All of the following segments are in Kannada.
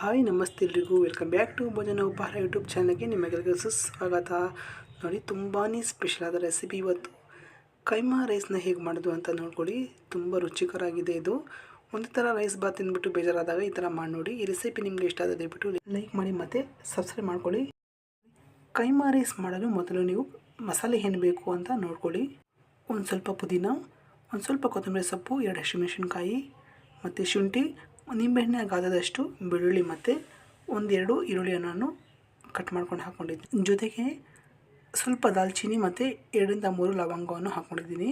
ಹಾಯ್, ನಮಸ್ತೆ ಎಲ್ರಿಗೂ. ವೆಲ್ಕಮ್ ಬ್ಯಾಕ್ ಟು ಭೋಜನ ಉಪಹಾರ ಯೂಟ್ಯೂಬ್ ಚಾನಲ್ಗೆ ನಿಮಗೆಲ್ಲರಿಗೂ ಸುಸ್ವಾಗತ. ನೋಡಿ ತುಂಬಾ ಸ್ಪೆಷಲ್ ಆದ ರೆಸಿಪಿ ಇವತ್ತು. ಕೈಮಾ ರೈಸ್ನ ಹೇಗೆ ಮಾಡೋದು ಅಂತ ನೋಡ್ಕೊಳ್ಳಿ. ತುಂಬ ರುಚಿಕರಾಗಿದೆ ಇದು. ಒಂದು ಥರ ರೈಸ್ ಬಾತ್ ತಿಂದ್ಬಿಟ್ಟು ಬೇಜಾರಾದಾಗ ಈ ಥರ ಮಾಡಿ ನೋಡಿ. ಈ ರೆಸಿಪಿ ನಿಮಗೆ ಇಷ್ಟ ಆದ ದಯವಿಟ್ಟು ಲೈಕ್ ಮಾಡಿ ಮತ್ತು ಸಬ್ಸ್ಕ್ರೈಬ್ ಮಾಡ್ಕೊಳ್ಳಿ. ಕೈಮಾ ರೈಸ್ ಮಾಡಲು ಮೊದಲು ನೀವು ಮಸಾಲೆ ಏನು ಬೇಕು ಅಂತ ನೋಡ್ಕೊಳ್ಳಿ. ಒಂದು ಸ್ವಲ್ಪ ಪುದೀನ, ಒಂದು ಸ್ವಲ್ಪ ಕೊತ್ತಂಬರಿ ಸೊಪ್ಪು ಎರಡು ಹಸಿಮೆಣಸಿನ್ಕಾಯಿ ಮತ್ತು ಶುಂಠಿ ನಿಂಬೆಹಣ್ಣೆ ಗಾದದಷ್ಟು ಬೆಳ್ಳುಳ್ಳಿ ಮತ್ತು ಒಂದೆರಡು ಈರುಳ್ಳಿಯನ್ನು ಕಟ್ ಮಾಡ್ಕೊಂಡು ಹಾಕ್ಕೊಂಡಿದ್ದೀನಿ ಜೊತೆಗೆ ಸ್ವಲ್ಪ ದಾಲ್ಚಿನ್ನಿ ಮತ್ತು ಎರಡರಿಂದ ಮೂರು ಲವಂಗವನ್ನು ಹಾಕ್ಕೊಂಡಿದ್ದೀನಿ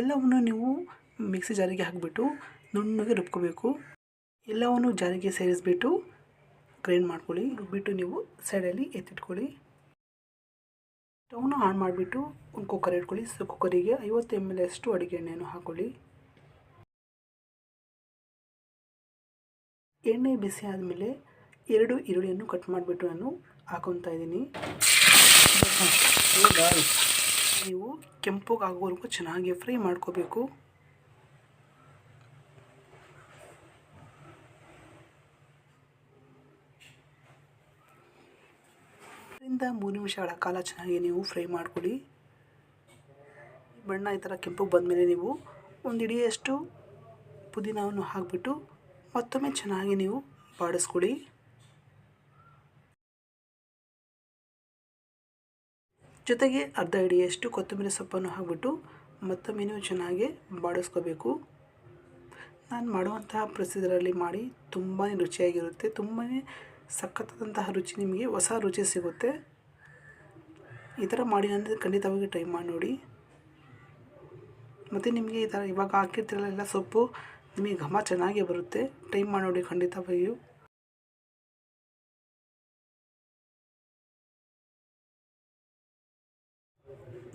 ಎಲ್ಲವನ್ನು ನೀವು ಮಿಕ್ಸಿ ಜಾರಿಗೆ ಹಾಕಿಬಿಟ್ಟು ನುಣ್ಣಗೆ ರುಬ್ಕೋಬೇಕು. ಎಲ್ಲವನ್ನು ಜಾರಿಗೆ ಸೇರಿಸ್ಬಿಟ್ಟು ಗ್ರೈಂಡ್ ಮಾಡ್ಕೊಳ್ಳಿ. ರುಬ್ಬಿಟ್ಟು ನೀವು ಸೈಡಲ್ಲಿ ಎತ್ತಿಟ್ಕೊಳ್ಳಿ. ಸ್ಟವ್ನ ಆನ್ ಮಾಡಿಬಿಟ್ಟು ಒಂದು ಕುಕ್ಕರ್ ಇಟ್ಕೊಳ್ಳಿ. ಸೊ ಕುಕ್ಕರಿಗೆ ಐವತ್ತು ಎಂ ಎಲ್ ಅಷ್ಟು ಅಡುಗೆ ಎಣ್ಣೆಯನ್ನು ಹಾಕ್ಕೊಳ್ಳಿ ಎಣ್ಣೆ ಬಿಸಿ ಆದಮೇಲೆ ಎರಡು ಈರುಳ್ಳಿಯನ್ನು ಕಟ್ ಮಾಡಿಬಿಟ್ಟು ನಾನು ಹಾಕೊತಾ ಇದ್ದೀನಿ. ನೀವು ಕೆಂಪಗಾಗೋವರೆಗೂ ಚೆನ್ನಾಗಿ ಫ್ರೈ ಮಾಡ್ಕೋಬೇಕು. ಇದರಿಂದ ಮೂರು ನಿಮಿಷಗಳ ಕಾಲ ಚೆನ್ನಾಗಿ ನೀವು ಫ್ರೈ ಮಾಡ್ಕೊಳ್ಳಿ. ಬಣ್ಣ ಈ ಥರ ಕೆಂಪು ಬಂದಮೇಲೆ ನೀವು ಒಂದು ಇಡಿಯಷ್ಟು ಪುದೀನವನ್ನು ಹಾಕಿಬಿಟ್ಟು ಮತ್ತೊಮ್ಮೆ ಚೆನ್ನಾಗಿ ನೀವು ಬಾಡಿಸ್ಕೊಳ್ಳಿ ಜೊತೆಗೆ ಅರ್ಧ ಹಿಡಿಯಷ್ಟು ಕೊತ್ತಂಬರಿ ಸೊಪ್ಪನ್ನು ಹಾಕಿಬಿಟ್ಟು ಮತ್ತೊಮ್ಮೆ ನೀವು ಚೆನ್ನಾಗಿ ಬಾಡಿಸ್ಕೋಬೇಕು. ನಾನು ಮಾಡುವಂತಹ ಪ್ರಸಿದ್ಧರಲ್ಲಿ ಮಾಡಿ ತುಂಬಾ ರುಚಿಯಾಗಿರುತ್ತೆ ತುಂಬಾ ಸಖತ್ತಾದಂತಹ ರುಚಿ ನಿಮಗೆ ಹೊಸ ರುಚಿ ಸಿಗುತ್ತೆ. ಈ ಥರ ಮಾಡಿ ಅಂದರೆ ಖಂಡಿತವಾಗಿ ಟ್ರೈ ಮಾಡಿ ನೋಡಿ. ಮತ್ತು ನಿಮಗೆ ಈ ಥರ ಇವಾಗ ಹಾಕಿರ್ತಿರಲ್ಲ ಸೊಪ್ಪು ನಿಮಗೆ ಘಮ ಚೆನ್ನಾಗೇ ಬರುತ್ತೆ. ಟೈಮ್ ಮಾಡಿ ನೋಡಿ ಖಂಡಿತವಾಗಿಯೂ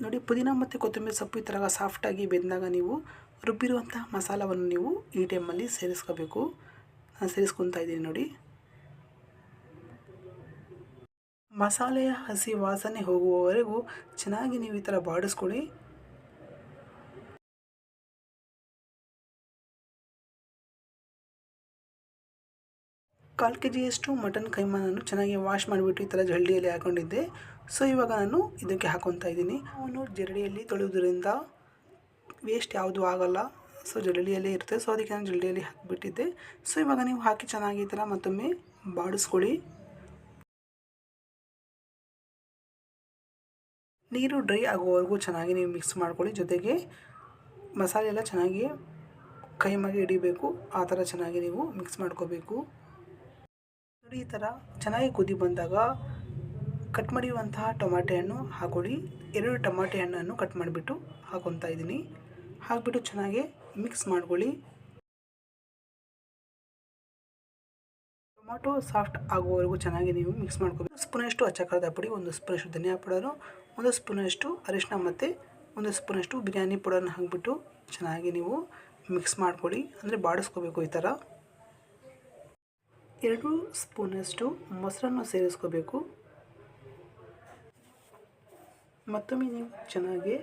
ನೋಡಿ, ಪುದೀನ ಮತ್ತು ಕೊತ್ತಂಬರಿ ಸೊಪ್ಪು ಈ ಥರ ಸಾಫ್ಟಾಗಿ ಬೆಂದಾಗ ನೀವು ರುಬ್ಬಿರುವಂಥ ಮಸಾಲವನ್ನು ನೀವು ಈ ಟೈಮಲ್ಲಿ ಸೇರಿಸ್ಕೋಬೇಕು. ನಾನು ಸೇರಿಸ್ಕೊತಾ ಇದ್ದೀನಿ ನೋಡಿ. ಮಸಾಲೆಯ ಹಸಿ ವಾಸನೆ ಹೋಗುವವರೆಗೂ ಚೆನ್ನಾಗಿ ನೀವು ಈ ಥರ ಬಾಡಿಸ್ಕೊಳ್ಳಿ. ಕಾಲು ಕೆ ಜಿಯಷ್ಟು ಮಟನ್ ಕೈಮಾ ನಾನು ಚೆನ್ನಾಗಿ ವಾಶ್ ಮಾಡಿಬಿಟ್ಟು ಈ ಥರ ಜಲ್ಡಿಯಲ್ಲಿ ಹಾಕೊಂಡಿದ್ದೆ. ಸೊ, ಇವಾಗ ನಾನು ಇದಕ್ಕೆ ಹಾಕೊತಾ ಇದ್ದೀನಿ. ಅವನು ಜರಡಿಯಲ್ಲಿ ತೊಳೆಯೋದ್ರಿಂದ ವೇಸ್ಟ್ ಯಾವುದು ಆಗೋಲ್ಲ. ಸೊ, ಜರಡಿಯಲ್ಲೇ ಇರುತ್ತೆ. ಸೊ, ಅದಕ್ಕೆ ನಾನು ಜಲ್ಡಿಯಲ್ಲಿ ಹಾಕಿಬಿಟ್ಟಿದ್ದೆ. ಸೊ, ಇವಾಗ ನೀವು ಹಾಕಿ ಚೆನ್ನಾಗಿ ಈ ಥರ ಮತ್ತೊಮ್ಮೆ ಬಾಡಿಸ್ಕೊಳ್ಳಿ. ನೀರು ಡ್ರೈ ಆಗೋವರೆಗೂ ಚೆನ್ನಾಗಿ ನೀವು ಮಿಕ್ಸ್ ಮಾಡ್ಕೊಳ್ಳಿ. ಜೊತೆಗೆ ಮಸಾಲೆ ಎಲ್ಲ ಚೆನ್ನಾಗಿ ಕೈಮಾಗಿ ಹಿಡಿಬೇಕು. ಆ ಥರ ಚೆನ್ನಾಗಿ ನೀವು ಮಿಕ್ಸ್ ಮಾಡ್ಕೋಬೇಕು. ಈ ಥರ ಚೆನ್ನಾಗಿ ಕುದಿ ಬಂದಾಗ ಕಟ್ ಮಾಡಿರುವಂತಹ ಟೊಮಾಟೆ ಹಣ್ಣು ಹಾಕೊಳ್ಳಿ. ಎರಡು ಟೊಮಾಟೆ ಹಣ್ಣನ್ನು ಕಟ್ ಮಾಡಿಬಿಟ್ಟು ಹಾಕೊತಾ ಇದ್ದೀನಿ. ಹಾಕಿಬಿಟ್ಟು ಚೆನ್ನಾಗಿ ಮಿಕ್ಸ್ ಮಾಡ್ಕೊಳ್ಳಿ. ಟೊಮಾಟೊ ಸಾಫ್ಟ್ ಆಗುವವರೆಗೂ ಚೆನ್ನಾಗಿ ನೀವು ಮಿಕ್ಸ್ ಮಾಡ್ಕೋಬೇಕು ಸ್ಪೂನಷ್ಟು ಅಚ್ಚಕಾರದ ಪುಡಿ, ಒಂದು ಸ್ಪೂನಷ್ಟು ಧನಿಯಾ ಪೌಡರು, ಒಂದು ಸ್ಪೂನಷ್ಟು ಅರಿಶಿನ ಮತ್ತು ಒಂದು ಸ್ಪೂನಷ್ಟು ಬಿರಿಯಾನಿ ಪೌಡರ್ನ ಹಾಕಿಬಿಟ್ಟು ಚೆನ್ನಾಗಿ ನೀವು ಮಿಕ್ಸ್ ಮಾಡ್ಕೊಳ್ಳಿ. ಅಂದರೆ ಬಾಡಿಸ್ಕೋಬೇಕು ಈ ಥರ. ಎರಡು ಸ್ಪೂನಷ್ಟು ಮೊಸರನ್ನು ಸೇರಿಸ್ಕೋಬೇಕು. ಮತ್ತೊಮ್ಮೆ ನೀವು ಚೆನ್ನಾಗಿ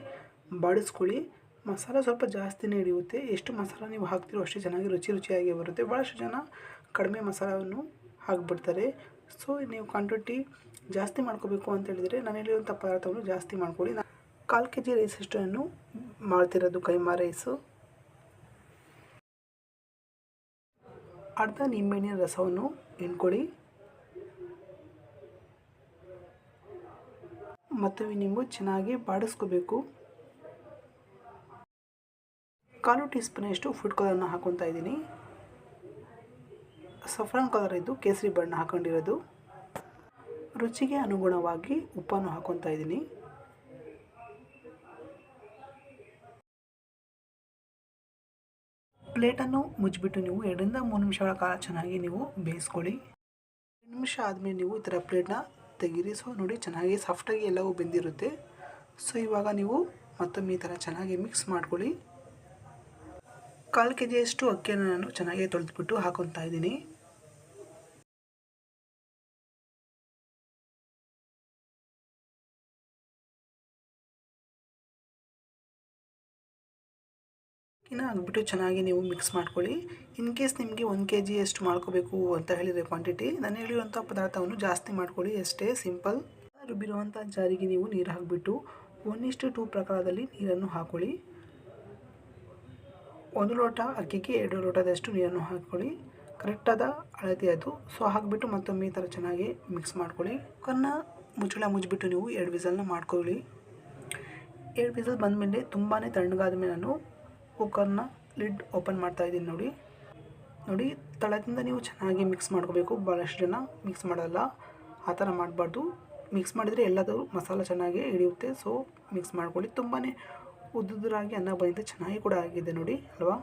ಬಾಡಿಸ್ಕೊಳ್ಳಿ. ಮಸಾಲ ಸ್ವಲ್ಪ ಜಾಸ್ತಿನೇ ಹಿಡಿಯುತ್ತೆ. ಎಷ್ಟು ಮಸಾಲ ನೀವು ಹಾಕ್ತಿರೋ ಅಷ್ಟೇ ಚೆನ್ನಾಗಿ ರುಚಿ ರುಚಿಯಾಗಿ ಬರುತ್ತೆ. ಭಾಳಷ್ಟು ಜನ ಕಡಿಮೆ ಮಸಾಲವನ್ನು ಹಾಕ್ಬಿಡ್ತಾರೆ. ಸೊ, ನೀವು ಕ್ವಾಂಟಿಟಿ ಜಾಸ್ತಿ ಮಾಡ್ಕೋಬೇಕು ಅಂತ ಹೇಳಿದರೆ ನಾನು ಹೇಳಿರುವಂಥ ಪದಾರ್ಥವನ್ನು ಜಾಸ್ತಿ ಮಾಡ್ಕೊಳ್ಳಿ. ಕಾಲು ಕೆ ಜಿ ರೈಸ್ ಅಷ್ಟನ್ನು ಮಾಡ್ತಿರೋದು ಕೈಮಾ ರೈಸು. ಅರ್ಧ ನಿಂಬೆಹಣ್ಣಿನ ರಸವನ್ನು ಹಿಂಡ್ಕೊಳ್ಳಿ ಮತ್ತು ನಿಂಬು ಚೆನ್ನಾಗಿ ಬಾಡಿಸ್ಕೋಬೇಕು. ಕಾಲು ಟೀ ಸ್ಪೂನಷ್ಟು ಫುಡ್ ಕಲರನ್ನು ಹಾಕೊತಾ ಇದ್ದೀನಿ. ಸಫ್ರಾನ್ ಕಲರ್ ಇದ್ದು ಕೇಸರಿ ಬಣ್ಣ ಹಾಕೊಂಡಿರೋದು. ರುಚಿಗೆ ಅನುಗುಣವಾಗಿ ಉಪ್ಪನ್ನು ಹಾಕೊತಾ ಇದ್ದೀನಿ. ಪ್ಲೇಟನ್ನು ಮುಚ್ಚಿಬಿಟ್ಟು ನೀವು ಎರಡರಿಂದ ಮೂರು ನಿಮಿಷಗಳ ಕಾಲ ಚೆನ್ನಾಗಿ ನೀವು ಬೇಯಿಸ್ಕೊಳ್ಳಿ. ಎರಡು ನಿಮಿಷ ಆದಮೇಲೆ ನೀವು ಈ ಥರ ಪ್ಲೇಟ್ನ ತೆಗೀರಿ. ಸೊ, ನೋಡಿ ಚೆನ್ನಾಗಿ ಸಾಫ್ಟಾಗಿ ಎಲ್ಲವೂ ಬೆಂದಿರುತ್ತೆ. ಸೊ, ಇವಾಗ ನೀವು ಮತ್ತೊಮ್ಮೆ ಈ ಥರ ಚೆನ್ನಾಗಿ ಮಿಕ್ಸ್ ಮಾಡ್ಕೊಳ್ಳಿ. ಕಾಲು ಕೆ ಜಿಯಷ್ಟು ಅಕ್ಕಿಯನ್ನು ನಾನು ಚೆನ್ನಾಗಿ ತೊಳೆದುಬಿಟ್ಟು ಹಾಕೊತಾ ಇದ್ದೀನಿ. ಇನ್ನು ಹಾಕ್ಬಿಟ್ಟು ಚೆನ್ನಾಗಿ ನೀವು ಮಿಕ್ಸ್ ಮಾಡ್ಕೊಳ್ಳಿ. ಇನ್ ಕೇಸ್ ನಿಮಗೆ ಒಂದು ಕೆ ಜಿ ಎಷ್ಟು ಮಾಡ್ಕೋಬೇಕು ಅಂತ ಹೇಳಿದರೆ ಕ್ವಾಂಟಿಟಿ ನಾನು ಹೇಳಿರುವಂಥ ಪದಾರ್ಥವನ್ನು ಜಾಸ್ತಿ ಮಾಡ್ಕೊಳ್ಳಿ ಅಷ್ಟೇ ಸಿಂಪಲ್ ರುಬ್ಬಿರುವಂಥ ಜಾರಿಗೆ ನೀವು ನೀರು ಹಾಕಿಬಿಟ್ಟು ಒನ್ ಇಷ್ಟು ಟೂ ಪ್ರಕಾರದಲ್ಲಿ ನೀರನ್ನು ಹಾಕೊಳ್ಳಿ. ಒಂದು ಲೋಟ ಅಕ್ಕಿಗೆ ಎರಡು ಲೋಟದಷ್ಟು ನೀರನ್ನು ಹಾಕ್ಕೊಳ್ಳಿ ಕರೆಕ್ಟಾದ ಅಳತೆ ಅದು. ಸೊ ಹಾಕಿಬಿಟ್ಟು ಮತ್ತೊಮ್ಮೆ ಈ ಥರ ಚೆನ್ನಾಗಿ ಮಿಕ್ಸ್ ಮಾಡ್ಕೊಳ್ಳಿ. ಕುಕ್ಕರ್ನ ಮುಚ್ಚಳ ಮುಚ್ಚಿಬಿಟ್ಟು ನೀವು ಎರಡು ವಿಸಲ್ನ ಮಾಡ್ಕೊಳ್ಳಿ. ಎರಡು ವಿಸಲ್ ಬಂದಮೇಲೆ ತುಂಬಾ ತಣ್ಣಗಾದ ಮೇಲೆ ನಾನು ಕುಕ್ಕರ್ನ ಲಿಡ್ ಓಪನ್ ಮಾಡ್ತಾ ಇದ್ದೀನಿ ನೋಡಿ. ನೋಡಿ, ತಳದಿಂದ ನೀವು ಚೆನ್ನಾಗಿ ಮಿಕ್ಸ್ ಮಾಡ್ಕೋಬೇಕು. ಭಾಳಷ್ಟು ಜನ ಮಿಕ್ಸ್ ಮಾಡಲ್ಲ. ಆ ಥರ ಮಾಡಬಾರ್ದು. ಮಿಕ್ಸ್ ಮಾಡಿದರೆ ಎಲ್ಲದರೂ ಮಸಾಲ ಚೆನ್ನಾಗಿ ಹಿಡಿಯುತ್ತೆ. ಸೊ ಮಿಕ್ಸ್ ಮಾಡ್ಕೊಳ್ಳಿ. ತುಂಬಾ ಉದ್ದುದ್ರಾಗಿ ಅನ್ನ ಬಂದಿದೆ ಚೆನ್ನಾಗಿ ಕೂಡ ಆಗಿದೆ ನೋಡಿ, ಅಲ್ವಾ?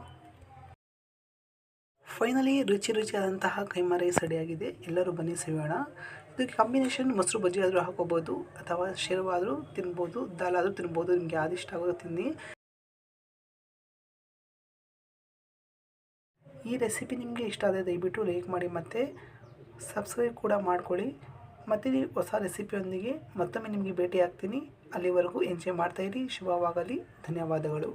ಫೈನಲಿ ರುಚಿ ರುಚಿಯಾದಂತಹ ಕೈಮಾ ರೈಸ್ ರೆಡಿಯಾಗಿದೆ ಎಲ್ಲರೂ ಬನ್ನಿ ಸೇವೋಣ ಇದಕ್ಕೆ ಕಾಂಬಿನೇಷನ್ ಮೊಸರು ಬಜ್ಜಿ ಆದರೂ ಹಾಕೋಬೋದು ಅಥವಾ ಶೇರ್ವಾದರೂ ತಿನ್ಬೋದು, ದಾಲ್ ಆದರೂ ತಿನ್ಬೋದು. ನಿಮಗೆ ಆದಿಷ್ಟ ಆಗೋದು ತಿನ್ನಿ. ಈ ರೆಸಿಪಿ ನಿಮಗೆ ಇಷ್ಟ ಆದರೆ ದಯವಿಟ್ಟು ಲೈಕ್ ಮಾಡಿ ಮತ್ತು ಸಬ್ಸ್ಕ್ರೈಬ್ ಕೂಡ ಮಾಡ್ಕೊಳ್ಳಿ. ಮತ್ತು ಹೊಸ ರೆಸಿಪಿಯೊಂದಿಗೆ ಮತ್ತೊಮ್ಮೆ ನಿಮಗೆ ಭೇಟಿ ಆಗ್ತೀನಿ ಅಲ್ಲಿವರೆಗೂ ಎಂಜಾಯ್ ಮಾಡ್ತಾಯಿರಿ ಶುಭವಾಗಲಿ. ಧನ್ಯವಾದಗಳು.